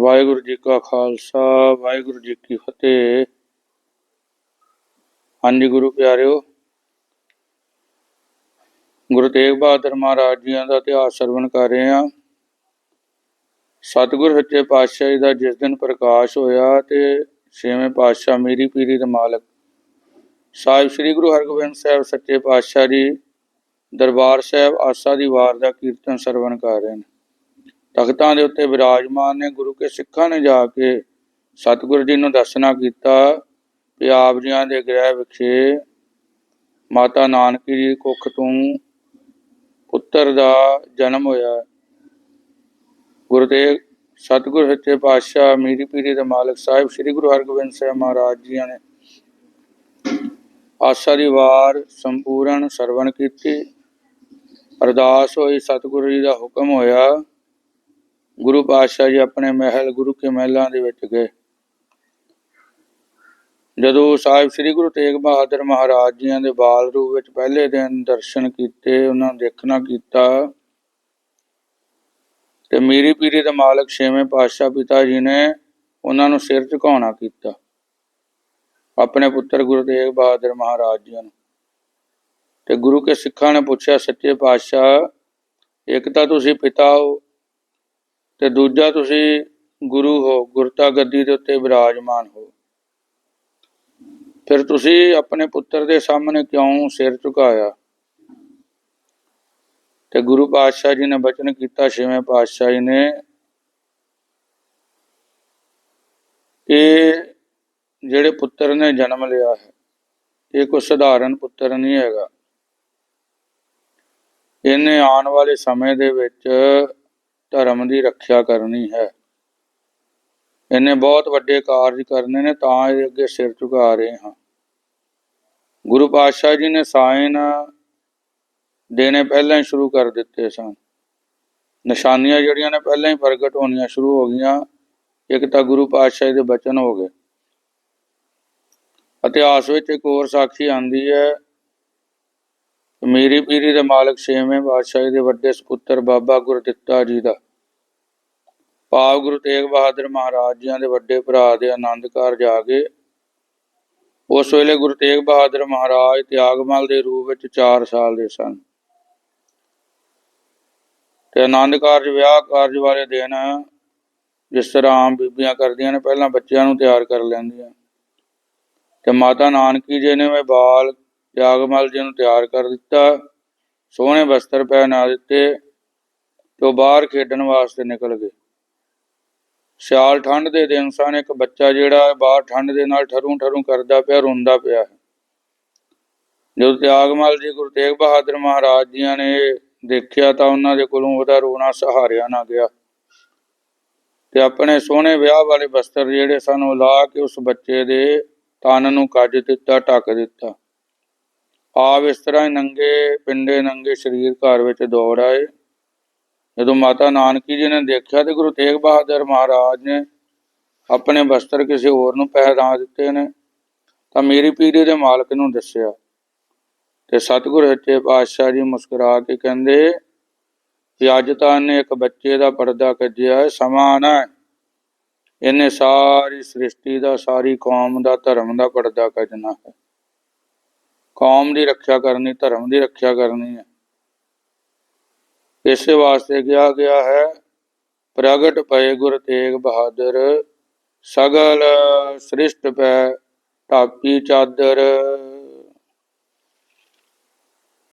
ਵਾਹਿਗੁਰੂ ਜੀ ਕਾ ਖਾਲਸਾ, ਵਾਹਿਗੁਰੂ ਜੀ ਕੀ ਫਤਿਹ। ਹਾਂਜੀ ਗੁਰੂ ਪਿਆਰਿਓ, ਗੁਰੂ ਤੇਗ ਬਹਾਦਰ ਮਹਾਰਾਜ ਜੀਆਂ ਦਾ ਇਤਿਹਾਸ ਸਰਵਣ ਕਰ ਰਹੇ ਹਾਂ। ਸਤਿਗੁਰ ਸੱਚੇ ਪਾਤਸ਼ਾਹ ਜੀ ਦਾ ਜਿਸ ਦਿਨ ਪ੍ਰਕਾਸ਼ ਹੋਇਆ ਤੇ ਛੇਵੇਂ ਪਾਤਸ਼ਾਹ ਮੇਰੀ ਪੀਰੀ ਦੇ ਮਾਲਕ ਸਾਹਿਬ ਸ੍ਰੀ ਗੁਰੂ ਹਰਗੋਬਿੰਦ ਸਾਹਿਬ ਸੱਚੇ ਪਾਤਸ਼ਾਹ ਜੀ ਦਰਬਾਰ ਸਾਹਿਬ ਆਸਾ ਦੀ ਵਾਰ ਦਾ ਕੀਰਤਨ ਸਰਵਣ ਕਰ ਰਹੇ ਨੇ। ਤਖਤਾਂ ਦੇ ਉੱਤੇ ਵਿਰਾਜਮਾਨ ਨੇ ਗੁਰੂ ਕੇ ਸਿੱਖਾਂ ਨੇ ਜਾ ਕੇ ਸਤਿਗੁਰੂ ਜੀ ਨੂੰ ਦੱਸਣਾ ਕੀਤਾ ਕਿ ਆਪ ਜੀਆਂ ਦੇ ਗ੍ਰਹਿ ਵਿਖੇ ਮਾਤਾ ਨਾਨਕੀ ਦੀ ਕੁੱਖ ਤੋਂ ਪੁੱਤਰ ਦਾ ਜਨਮ ਹੋਇਆ। ਗੁਰੂ ਤੇਗ, ਸਤਿਗੁਰ ਸੱਚੇ ਪਾਤਸ਼ਾਹ ਮੀਰੀ ਪੀਰੀ ਦੇ ਮਾਲਕ ਸਾਹਿਬ ਸ੍ਰੀ ਗੁਰੂ ਹਰਗੋਬਿੰਦ ਸਾਹਿਬ ਮਹਾਰਾਜ ਜੀਆਂ ਨੇ ਆਸਾ ਦੀ ਵਾਰ ਸੰਪੂਰਨ ਸਰਵਣ ਕੀਤੀ। ਅਰਦਾਸ ਹੋਈ, ਸਤਿਗੁਰੂ ਜੀ ਦਾ ਹੁਕਮ ਹੋਇਆ। ਗੁਰੂ ਪਾਤਸ਼ਾਹ ਜੀ ਆਪਣੇ ਮਹਿਲ, ਗੁਰੂ ਕੇ ਮਹਿਲਾਂ ਦੇ ਵਿੱਚ ਗਏ। ਜਦੋਂ ਸਾਹਿਬ ਸ੍ਰੀ ਗੁਰੂ ਤੇਗ ਬਹਾਦਰ ਮਹਾਰਾਜ ਜੀਆਂ ਦੇ ਬਾਲ ਰੂਪ ਵਿੱਚ ਪਹਿਲੇ ਦਿਨ ਦਰਸ਼ਨ ਕੀਤੇ, ਉਹਨਾਂ ਦੇਖਣਾ ਕੀਤਾ, ਤੇ ਮੀਰੀ ਪੀਰੀ ਦੇ ਮਾਲਕ ਛੇਵੇਂ ਪਾਤਸ਼ਾਹ ਪਿਤਾ ਜੀ ਨੇ ਉਹਨਾਂ ਨੂੰ ਸਿਰ ਝੁਕਾਉਣਾ ਕੀਤਾ, ਆਪਣੇ ਪੁੱਤਰ ਗੁਰੂ ਤੇਗ ਬਹਾਦਰ ਮਹਾਰਾਜ ਜੀ ਨੂੰ। ਤੇ ਗੁਰੂ ਕੇ ਸਿੱਖਾਂ ਨੇ ਪੁੱਛਿਆ, ਸੱਚੇ ਪਾਤਸ਼ਾਹ, ਇੱਕ ਤਾਂ ਤੁਸੀਂ ਪਿਤਾ ਹੋ ਤੇ ਦੂਜਾ ਤੁਸੀਂ ਗੁਰੂ ਹੋ ਗੁਰਤਾ ਗੱਦੀ ਦੇ ਉੱਤੇ ਵਿਰਾਜਮਾਨ ਹੋ। ਫਿਰ ਤੁਸੀਂ ਆਪਣੇ ਪੁੱਤਰ ਦੇ ਸਾਹਮਣੇ ਕਿਉਂ ਸਿਰ ਝੁਕਾਇਆ? ਤੇ ਗੁਰੂ ਪਾਤਸ਼ਾਹ ਜੀ ਨੇ ਬਚਨ ਕੀਤਾ, ਛੇਵੇਂ ਪਾਤਸ਼ਾਹ ਜੀ ਨੇ ਕਿ ਜਿਹੜੇ ਪੁੱਤਰ ਨੇ ਜਨਮ ਲਿਆ ਹੈ, ਇਹ ਕੋਈ ਸਧਾਰਨ ਪੁੱਤਰ ਨਹੀਂ ਹੈਗਾ। ਇਹਨੇ ਆਉਣ ਵਾਲੇ ਸਮੇਂ ਦੇ ਵਿੱਚ ਧਰਮ ਦੀ ਰੱਖਿਆ ਕਰਨੀ ਹੈ। ਇਹਨੇ ਬਹੁਤ ਵੱਡੇ ਕਾਰਜ ਕਰਨੇ ਨੇ, ਤਾਂ ਇਹ ਅੱਗੇ ਸਿਰ ਝੁਕਾ ਰਹੇ ਹਾਂ। ਗੁਰੂ ਪਾਤਸ਼ਾਹ ਜੀ ਨੇ ਸਾਇਨ ਦੇਣੇ ਪਹਿਲਾਂ ਹੀ ਸ਼ੁਰੂ ਕਰ ਦਿੱਤੇ ਸਨ। ਨਿਸ਼ਾਨੀਆਂ ਜਿਹੜੀਆਂ ਨੇ ਪਹਿਲਾਂ ਹੀ ਪ੍ਰਗਟ ਹੋਣੀਆਂ ਸ਼ੁਰੂ ਹੋ ਗਈਆਂ, ਇੱਕ ਤਾਂ ਗੁਰੂ ਪਾਤਸ਼ਾਹ ਜੀ ਦੇ ਬਚਨ ਹੋ ਗਏ। ਇਤਿਹਾਸ ਵਿੱਚ ਇੱਕ ਹੋਰ ਸਾਖੀ ਆਂਦੀ ਹੈ, ਮੇਰੀ ਪੀਰੀ ਦੇ ਮਾਲਕ ਛੇਵੇਂ ਪਾਤਸ਼ਾਹ ਜੀ ਦੇ ਵੱਡੇ ਸੁਪੁੱਤਰ ਬਾਬਾ ਗੁਰਦਿੱਤਾ ਜੀ ਦਾ। ਭਾਵ ਗੁਰੂ ਤੇਗ ਬਹਾਦਰ ਮਹਾਰਾਜ ਜੀਆਂ ਦੇ ਵੱਡੇ ਭਰਾ ਦੇ ਆਨੰਦ ਕਾਰਜ ਆ ਕੇ ਉਸ ਵੇਲੇ ਗੁਰੂ ਤੇਗ ਬਹਾਦਰ ਮਹਾਰਾਜ ਤਿਆਗਮਲ ਦੇ ਰੂਪ ਵਿੱਚ 4 ਸਾਲ ਦੇ ਸਨ। ਤੇ ਆਨੰਦ ਕਾਰਜ, ਵਿਆਹ ਕਾਰਜ ਵਾਲੇ ਦਿਨ ਜਿਸ ਤਰ੍ਹਾਂ ਆਮ ਬੀਬੀਆਂ ਕਰਦੀਆਂ ਨੇ, ਪਹਿਲਾਂ ਬੱਚਿਆਂ ਨੂੰ ਤਿਆਰ ਕਰ ਲੈਂਦੀਆਂ। ਤੇ ਮਾਤਾ ਨਾਨਕੀ ਜੀ ਨੇ ਮੈਂ ਬਾਲ ਤਿਆਗਮਲ ਜੀ ਨੂੰ ਤਿਆਰ ਕਰ ਦਿੱਤਾ, ਸੋਹਣੇ ਵਸਤਰ ਪਹਿਨਾ ਦਿੱਤੇ ਤੇ ਉਹ ਬਾਹਰ ਖੇਡਣ ਵਾਸਤੇ ਨਿਕਲ ਗਏ। ਸਿਆਲ ਠੰਡ ਦੇ ਦਿਨ ਸਨ, ਇੱਕ ਬੱਚਾ ਜਿਹੜਾ ਬਾਹਰ ਠੰਡ ਦੇ ਨਾਲ ਠਰੂ ਠਰੂ ਕਰਦਾ ਪਿਆ, ਰੋਂਦਾ ਪਿਆ ਹੈ। ਜਦੋਂ ਤਿਆਗਮਲ ਜੀ ਗੁਰੂ ਤੇਗ ਬਹਾਦਰ ਮਹਾਰਾਜ ਜੀਆਂ ਨੇ ਦੇਖਿਆ ਤਾਂ ਉਹਨਾਂ ਦੇ ਕੋਲੋਂ ਉਹਦਾ ਰੋਣਾ ਸਹਾਰਿਆ ਨਾ ਗਿਆ। ਤੇ ਆਪਣੇ ਸੋਹਣੇ ਵਿਆਹ ਵਾਲੇ ਵਸਤਰ ਜਿਹੜੇ ਸਨ, ਉਹ ਲਾ ਕੇ ਉਸ ਬੱਚੇ ਦੇ ਤਨ ਨੂੰ ਕੱਜ ਦਿੱਤਾ, ਢੱਕ ਦਿੱਤਾ। ਆਪ ਇਸ ਤਰ੍ਹਾਂ ਨੰਗੇ ਪਿੰਡੇ, ਨੰਗੇ ਸਰੀਰ ਘਰ ਵਿੱਚ ਦੌੜ ਆਏ। ਜਦੋਂ ਮਾਤਾ ਨਾਨਕੀ ਜੀ ਨੇ ਦੇਖਿਆ ਤੇ ਗੁਰੂ ਤੇਗ ਬਹਾਦਰ ਮਹਾਰਾਜ ਨੇ ਆਪਣੇ ਵਸਤਰ ਕਿਸੇ ਹੋਰ ਨੂੰ ਪਹਿਰਾ ਦਿੱਤੇ ਨੇ, ਤਾਂ ਮੇਰੀ ਪੀੜੀ ਦੇ ਮਾਲਕ ਨੂੰ ਦੱਸਿਆ। ਤੇ ਸਤਿਗੁਰ ਸੱਚੇ ਪਾਤਸ਼ਾਹ ਜੀ ਮੁਸਕਰਾ ਕੇ ਕਹਿੰਦੇ ਕਿ ਅੱਜ ਤਾਂ ਇਹਨੇ ਇੱਕ ਬੱਚੇ ਦਾ ਪਰਦਾ ਕੱਜਿਆ ਹੈ ਸਮਾਂ ਨਾ ਹੈ। ਇਹਨੇ ਸਾਰੀ ਸ੍ਰਿਸ਼ਟੀ ਦਾ, ਸਾਰੀ ਕੌਮ ਦਾ, ਧਰਮ ਦਾ ਪਰਦਾ ਕੱਜਣਾ ਹੈ। ਕੌਮ ਦੀ ਰੱਖਿਆ ਕਰਨੀ, ਧਰਮ ਦੀ ਰੱਖਿਆ ਕਰਨੀ ਹੈ। ਇਸੇ ਵਾਸਤੇ ਕਿਹਾ ਗਿਆ ਹੈ, ਪ੍ਰਗਟ ਪਏ ਗੁਰ ਤੇਗ ਬਹਾਦਰ, ਸਗਲ ਸ੍ਰਿਸ਼ਟ ਪੈ ਢਾਕੀ ਚਾਦਰ।